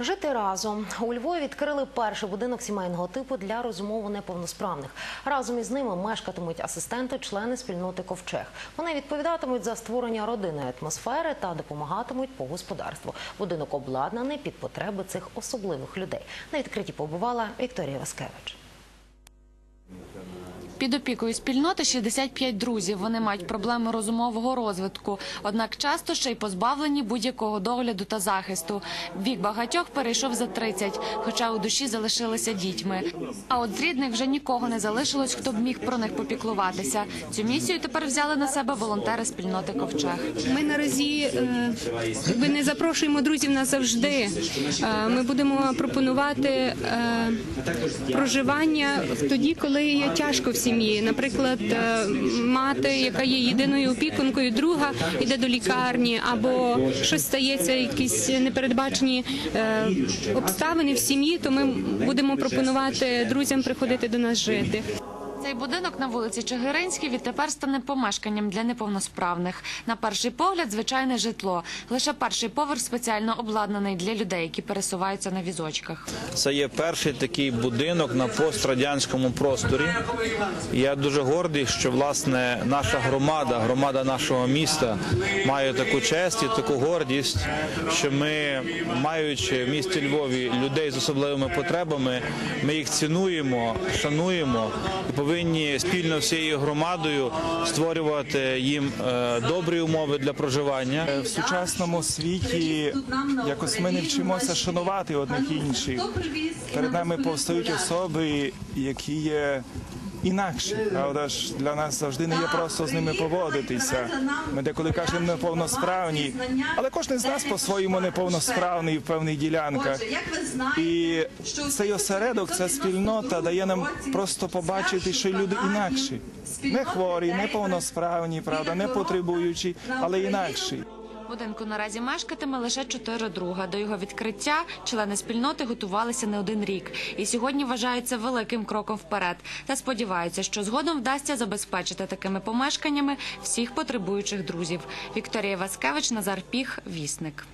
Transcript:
Жити разом у Львові відкрили перший будинок сімейного типу для розумово неповносправних. Разом із ними мешкатимуть асистенти, члени спільноти Ковчег. Вони відповідатимуть за створення родинної атмосфери та допомагатимуть по господарству. Будинок обладнаний під потреби цих особливих людей. На відкритті побувала Вікторія Васкевич. Під опікою спільноти 65 друзів. Вони мають проблеми розумового розвитку, однак часто ще й позбавлені будь-якого догляду та захисту. Вік багатьох перейшов за 30, хоча у душі залишилися дітьми. А от з рідних вже нікого не залишилось, хто б міг про них попіклуватися. Цю місію тепер взяли на себе волонтери спільноти Ковчег. Ми наразі е, не запрошуємо друзів назавжди. Е, Ми будемо пропонувати е, проживання тоді, коли є тяжко в сім'ї. Наприклад, е, мати, яка є єдиною опікункою, друга йде до лікарні, або щось стається, якісь непередбачені е, обставини в сім'ї, то ми будемо пропонувати друзям приходити до нас жити. Цей будинок на вулиці Чигиринській відтепер стане помешканням для неповносправних. На перший погляд, звичайне житло. Лише перший поверх спеціально обладнаний для людей, які пересуваються на візочках. Це є перший такий будинок на пострадянському просторі. Я дуже гордий, що власне наша громада, громада нашого міста має таку честь і таку гордість, що ми, маючи в місті Львові людей з особливими потребами, ми їх цінуємо, шануємо і повинні спільно всією громадою створювати їм е, добрі умови для проживання. в сучасному світі якось ми не вчимося шанувати одних інших. Перед нами повстають особи, які є інакші. Правда ж, для нас завжди не є просто з ними поводитися. Ми деколи кажемо неповносправні, але кожен з нас по-своєму неповносправний в певних ділянках. І цей осередок, ця спільнота дає нам просто побачити, що люди інакші, не хворі, не повносправні, правда, не потребуючі, але інакші. Будинку наразі мешкатиме лише чотири друга. До його відкриття члени спільноти готувалися не один рік, і сьогодні вважаються великим кроком вперед. Та сподіваються, що згодом вдасться забезпечити такими помешканнями всіх потребуючих друзів. Вікторія Васкевич, Назар Піх, Вісник.